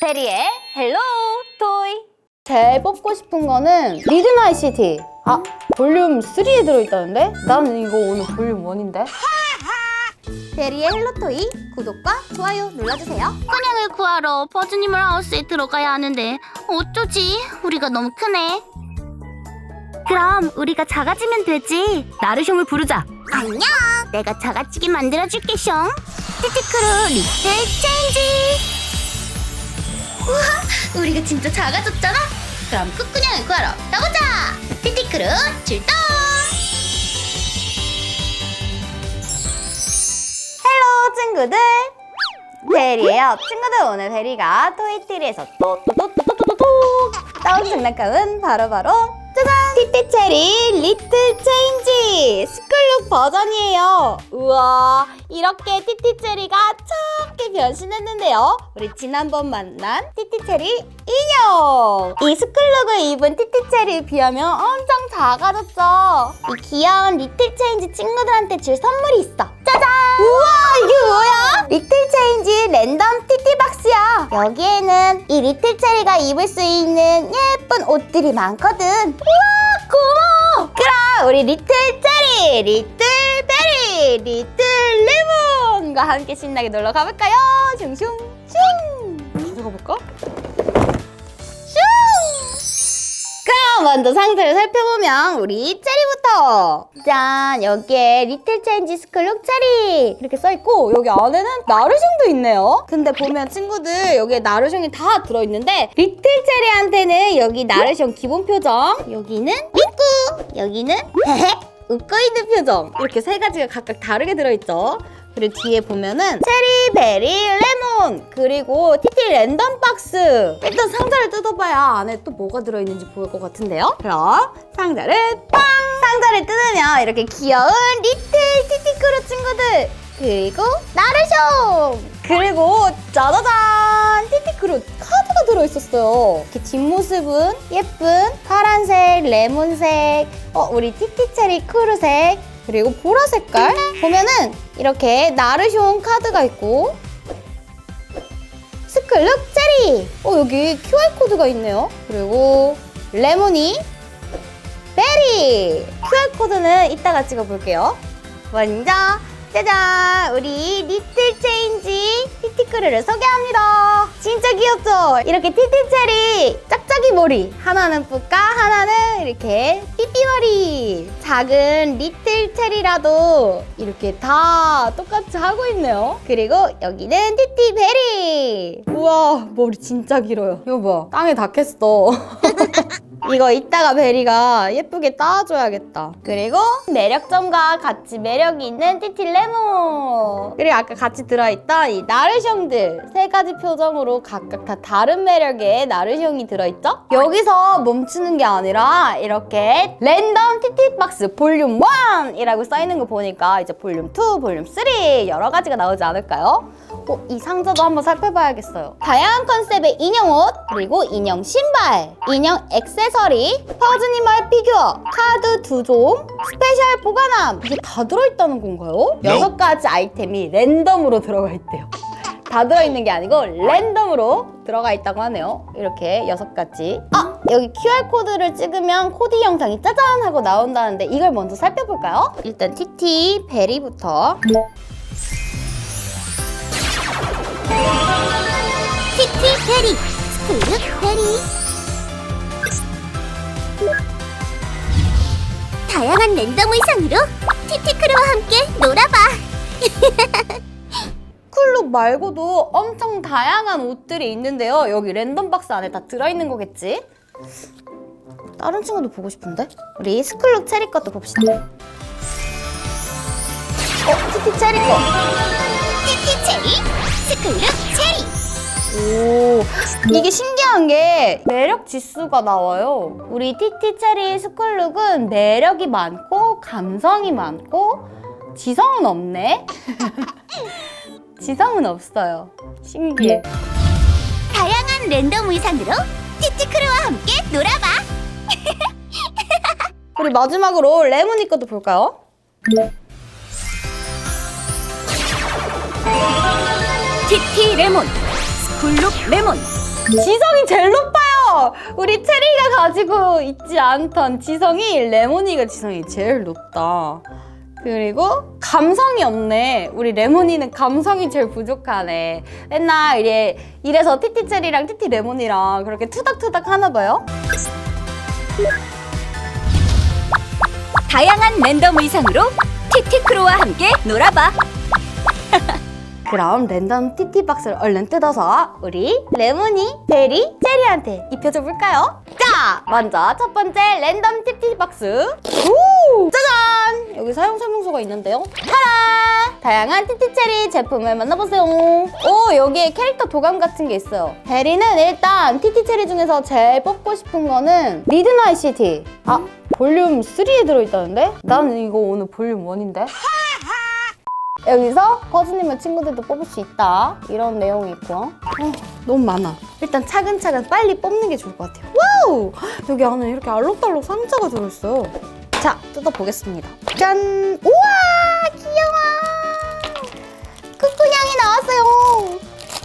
베리의 헬로 토이. 제일 뽑고 싶은 거는 리드나이 시티. 아, 볼륨 3에 들어있다는데? 나는 이거 오늘 볼륨 1인데? 베리의 헬로 토이. 구독과 좋아요 눌러주세요. 그냥을 구하러 버즈니멀 하우스에 들어가야 하는데 어쩌지? 우리가 너무 크네. 그럼 우리가 작아지면 되지. 나르숑을 부르자. 안녕. 내가 작아지게 만들어줄게 숑. 티티크루 리틀 체인지 우와 우리가 진짜 작아졌잖아 그럼 꾹꾹냥을 구하러 가보자 티티크루 출동 헬로 친구들! 베리예요. 친구들 오늘 베리가 토이티리에서 또또또또또또또 따온 장난감은 바로바로! 티티체리 리틀 체인지 스쿨룩 버전이에요. 우와 이렇게 티티체리가 작게 변신했는데요. 우리 지난번 만난 티티체리 인형! 이 스쿨룩을 입은 티티체리에 비하면 엄청 작아졌죠. 이 귀여운 리틀 체인지 친구들한테 줄 선물이 있어. 짜잔! 우와 이게 뭐야? 리틀 체인지 랜덤 티티박스야. 여기에는 이 리틀 체리가 입을 수 있는 예쁜 옷들이 많거든. 우와 고마워. 그럼 우리 리틀 체리, 리틀 베리, 리틀 레몬과 함께 신나게 놀러 가볼까요? 슝슝 슝. 가져가 볼까? 먼저 상자를 살펴보면 우리 체리부터. 짠 여기에 리틀 체인지 스쿨 룩 체리. 이렇게 써있고 여기 안에는 나르숑도 있네요. 근데 보면 친구들 여기에 나르숑이 다 들어있는데 리틀 체리한테는 여기 나르숑 기본 표정 여기는 웃고 여기는 헤헤 웃고 있는 표정. 이렇게 세 가지가 각각 다르게 들어있죠 그리고 뒤에 보면은 체리, 베리, 레몬 그리고 티티 랜덤 박스. 일단 상자를 뜯어봐야 안에 또 뭐가 들어있는지 보일 것 같은데요? 그럼 상자를 빵! 상자를 뜯으면 이렇게 귀여운 리틀 티티크루 친구들 그리고 나르숑 그리고 짜자잔! 티티크루 카드가 들어있었어요. 이렇게 뒷모습은 예쁜 파란색, 레몬색 어 우리 티티체리 크루색 그리고 보라 색깔 보면은 이렇게 나르숑 카드가 있고 스클룩 체리. 어 여기 QR코드가 있네요. 그리고 레모니 베리. QR코드는 이따가 찍어볼게요. 먼저 짜잔! 우리 리틀 체인지 티티크루를 소개합니다. 진짜 귀엽죠? 이렇게 티티 체리 짝짝이 머리. 하나는 뿌까? 하나는 이렇게 삐삐머리. 작은 리틀 체리라도 이렇게 다 똑같이 하고 있네요. 그리고 여기는 티티베리. 우와 머리 진짜 길어요. 이거 봐. 땅에 닿겠어 이거 이따가 베리가 예쁘게 따줘야겠다. 그리고 매력점과 같이 매력이 있는 티틸레몬. 그리고 아까 같이 들어있던 이 나르숑들 세 가지 표정으로 각각 다 다른 매력의 나르숑이 들어있죠? 여기서 멈추는 게 아니라 이렇게 랜덤 티티박스 볼륨 1이라고 써있는 거 보니까 이제 볼륨 2, 볼륨 3 여러 가지가 나오지 않을까요? 어, 이 상자도 한번 살펴봐야겠어요. 다양한 컨셉의 인형 옷, 그리고 인형 신발, 인형 액세 서리, 퍼즈니멀 피규어, 카드 두 종, 스페셜 보관함. 이게 다 들어있다는 건가요? 여섯 가지 아이템이 랜덤으로 들어가 있대요. 다 들어있는 게 아니고 랜덤으로 들어가 있다고 하네요. 이렇게 여섯 가지. 아! 여기 QR코드를 찍으면 코디 영상이 짜잔 하고 나온다는데 이걸 먼저 살펴볼까요? 일단 TT 베리부터 티티 베리 스쿨룩 베리 다양한 랜덤 의상으로 티티크루와 함께 놀아봐 쿨룩 말고도 엄청 다양한 옷들이 있는데요. 여기 랜덤 박스 안에 다 들어있는 거겠지? 다른 친구도 보고 싶은데? 우리 스쿨룩 체리 것도 봅시다. 어, 티티 체리 거. 티티 체리 스쿨룩 체리 오, 이게 신기한 게 매력 지수가 나와요. 우리 티티 체리 스쿨룩은 매력이 많고 감성이 많고 지성은 없네. 지성은 없어요. 신기해. 다양한 랜덤 의상으로 티티크루와 함께 놀아봐 우리 마지막으로 레모니 것도 볼까요? 티티 레몬 굴룩 레몬 지성이 제일 높아요. 우리 체리가 가지고 있지 않던 지성이 레모니가 지성이 제일 높다. 그리고 감성이 없네. 우리 레모니는 감성이 제일 부족하네. 맨날 이래 이래서 티티 체리랑 티티 레모니랑 그렇게 투닥투닥 하나 봐요. 다양한 랜덤 의상으로 티티크로와 함께 놀아봐 그럼 랜덤 티티 박스를 얼른 뜯어서 우리 레모니, 베리, 체리한테 입혀줘 볼까요? 자, 먼저 첫 번째 랜덤 티티 박스. 오, 짜잔! 여기 사용 설명서가 있는데요. 타라! 다양한 티티 체리 제품을 만나보세요. 오, 여기에 캐릭터 도감 같은 게 있어요. 베리는 일단 티티 체리 중에서 제일 뽑고 싶은 거는 미드나잇 시티. 아, 볼륨 3에 들어있다는데? 나는 이거 오늘 볼륨 1인데? 여기서 퍼즈님의 친구들도 뽑을 수 있다. 이런 내용이 있고요 어, 너무 많아. 일단 차근차근 빨리 뽑는 게 좋을 것 같아요. 와우! 여기 안에 이렇게 알록달록 상자가 들어있어요. 자 뜯어보겠습니다. 짠! 우와! 귀여워! 쿠쿠냥이 나왔어요.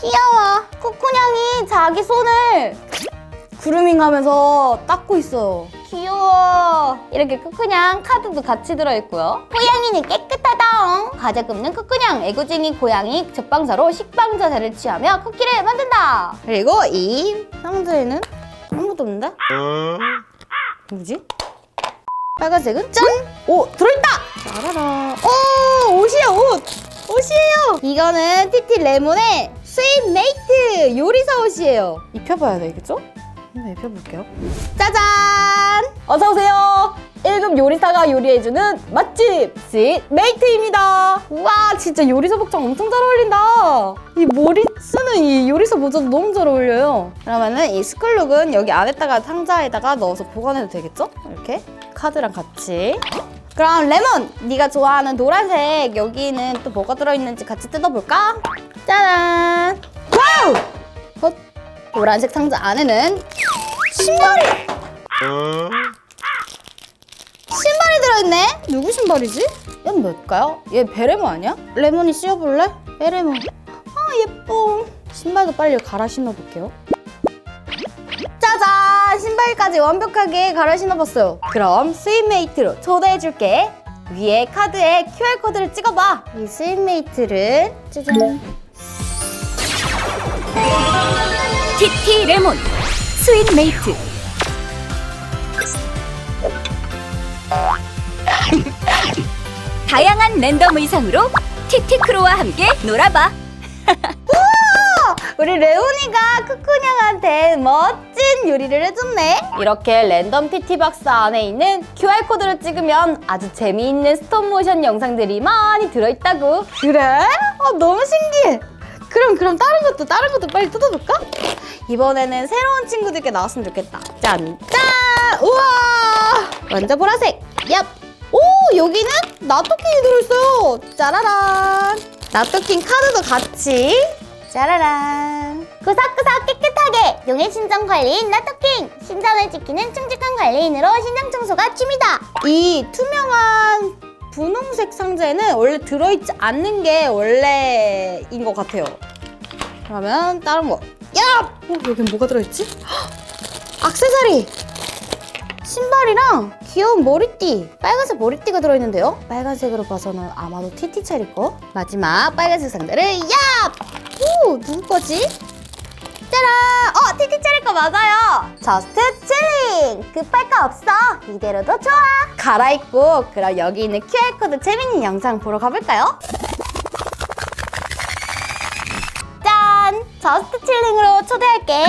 귀여워. 쿠쿠냥이 자기 손을 그루밍 하면서 닦고 있어요. 귀여워. 이렇게 쿠쿠냥 카드도 같이 들어있고요. 고양이는 깨끗하다. 과자 굽는 쿠쿠냥, 애교쟁이 고양이 적방사로 식빵 자세를 취하며 쿠키를 만든다. 그리고 이 상자에는 아무것도 없는데? 뭐지? 빨간색은 짠! 오, 들어있다! 짜라라. 오, 옷이야, 옷! 옷이에요! 이거는 티티 레몬의 스윗 메이트 요리사 옷이에요. 입혀봐야 되겠죠? 한번 입혀볼게요. 짜잔! 어서오세요! 1급 요리사가 요리해주는 맛집 스윗 메이트입니다. 우와, 진짜 요리사 복장 엄청 잘 어울린다. 이 머리 쓰는 이 요리사 모자도 너무 잘 어울려요. 그러면은 이 스쿨룩은 여기 안에다가 상자에다가 넣어서 보관해도 되겠죠? 이렇게 카드랑 같이. 그럼 레몬! 네가 좋아하는 노란색 여기는 또 뭐가 들어있는지 같이 뜯어볼까? 짜잔! 와우! 헛. 노란색 상자 안에는 신발이 들어 있네? 누구 신발이지? 얘는 뭘까요? 얘 베레모 아니야? 레몬이 씌워볼래? 베레모 아 예뻐 신발도 빨리 갈아 신어볼게요 짜잔! 신발까지 완벽하게 갈아 신어봤어요 그럼 스윗메이트로 초대해줄게 위에 카드에 QR코드를 찍어봐 이 스윗메이트를 짜잔 티티 레몬 스윗 메이트 다양한 랜덤 의상으로 티티크로와 함께 놀아봐 우리 레오니가 쿠쿠냥한테 멋진 요리를 해줬네. 이렇게 랜덤 TT박스 안에 있는 QR코드를 찍으면 아주 재미있는 스톱모션 영상들이 많이 들어있다고. 그래? 아, 너무 신기해. 그럼 그럼 다른 것도 다른 것도 빨리 뜯어볼까? 이번에는 새로운 친구들께 나왔으면 좋겠다. 짠! 짠! 우와! 완전 보라색! 얍! 오! 여기는 나토킹이 들어있어요! 짜라란! 나토킹 카드도 같이 짜라란 구석구석 깨끗하게 용의 신장 관리인 나토킹 신장을 지키는 충직한 관리인으로 신장 청소가 취미다 이 투명한 분홍색 상자에는 원래 들어있지 않는 게 원래인 것 같아요 그러면 다른 거 야! 어, 여긴 뭐가 들어있지? 헉! 악세사리 신발이랑 귀여운 머리띠 빨간색 머리띠가 들어있는데요 빨간색으로 봐서는 아마도 티티체리 거 마지막 빨간색 상자를 야! 오 누구 거지? 짜란! 어 티티체리 거 맞아요 저스트 칠링 급할 거 없어 이대로도 좋아 갈아입고 그럼 여기 있는 QR코드 재밌는 영상 보러 가볼까요? 짠! 저스트 칠링으로 초대할게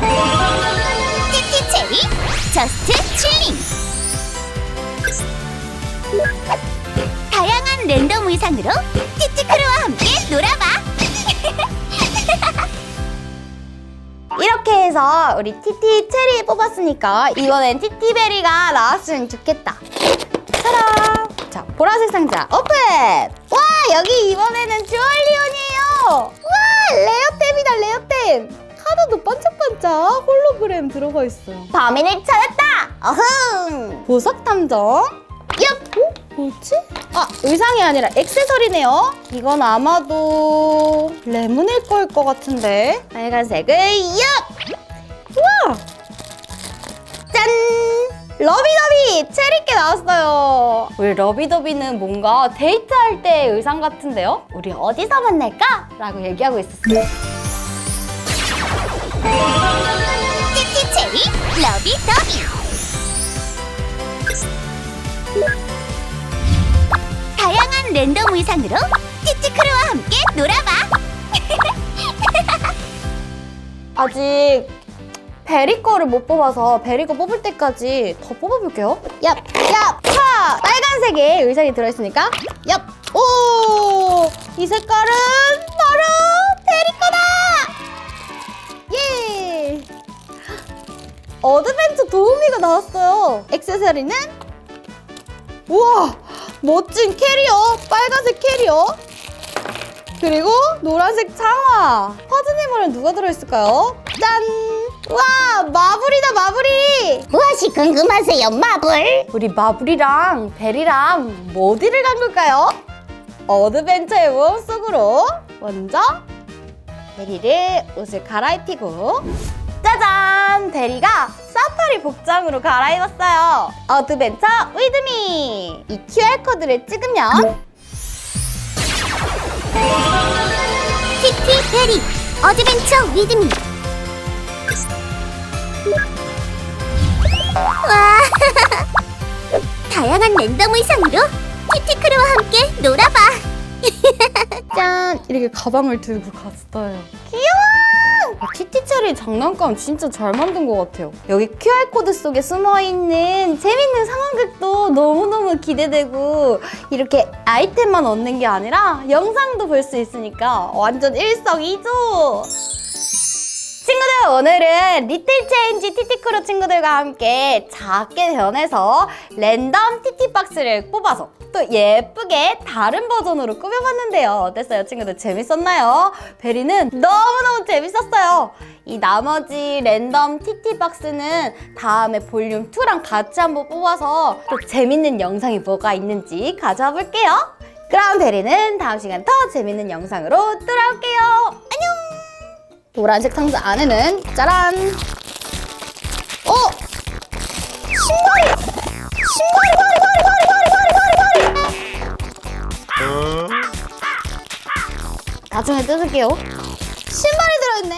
티티 저스트 칠링 다양한 랜덤 의상으로 티티크루와 함께 놀아봐 이렇게 해서 우리 티티 체리 뽑았으니까 이번엔 티티베리가 나왔으면 좋겠다. 짜란! 자, 보라색 상자 오픈! 와, 여기 이번에는 주얼리온이에요! 와, 레어템이다, 레어템! 카드도 반짝반짝 홀로그램 들어가 있어요. 범인을 찾았다! 어흥! 보석 탐정? 얍! 어? 뭐지? 아, 의상이 아니라 액세서리네요. 이건 아마도 레몬일 거일 것 같은데. 빨간색을 얍! 우와! 짠! 러비더비! 체리께 나왔어요. 우리 러비더비는 뭔가 데이트할 때 의상 같은데요? 우리 어디서 만날까? 라고 얘기하고 있었어요. 티티 체리 러비 더비 다양한 랜덤 의상으로 티티크루와 함께 놀아봐 아직 베리 거를 못 뽑아서 베리 거 뽑을 때까지 더 뽑아볼게요. 얍, 얍, 차! 빨간색의 의상이 들어있으니까 얍, 오! 이 색깔은 바로 베리 거다! 어드벤처 도우미가 나왔어요. 액세서리는 우와! 멋진 캐리어! 빨간색 캐리어! 그리고 노란색 창화. 퍼즈니멀은 누가 들어있을까요? 짠! 와 마블이다 마블이. 무엇이 궁금하세요 마블? 우리 마블이랑 베리랑 뭐 어디를 간 걸까요? 어드벤처의 모험 속으로 먼저 베리를 옷을 갈아입히고 짜잔! 베리가 사파리 복장으로 갈아입었어요. 어드벤처 위드미! 이 QR코드를 찍으면 티티 베리 어드벤처 위드미 와 다양한 랜덤 의상으로 티티크루와 함께 놀아봐 짠! 이렇게 가방을 들고 갔어요. 귀여워! 티티체리 장난감 진짜 잘 만든 것 같아요. 여기 QR코드 속에 숨어있는 재밌는 상황극도 너무너무 기대되고 이렇게 아이템만 얻는 게 아니라 영상도 볼 수 있으니까 완전 일석이조! 친구들 오늘은 리틀 체인지 티티크루 친구들과 함께 작게 변해서 랜덤 티티박스를 뽑아서 또 예쁘게 다른 버전으로 꾸며봤는데요. 어땠어요? 친구들 재밌었나요? 베리는 너무너무 재밌었어요. 이 나머지 랜덤 티티박스는 다음에 볼륨 2랑 같이 한번 뽑아서 또 재밌는 영상이 뭐가 있는지 가져와 볼게요. 그럼 베리는 다음 시간 더 재밌는 영상으로 돌아올게요. 안녕 노란색 상자 안에는 짜란! 어! 신발! 신발이! 발! 발! 발! 발! 발! 발! 어? 나중에 뜯을게요. 신발이 들어있네.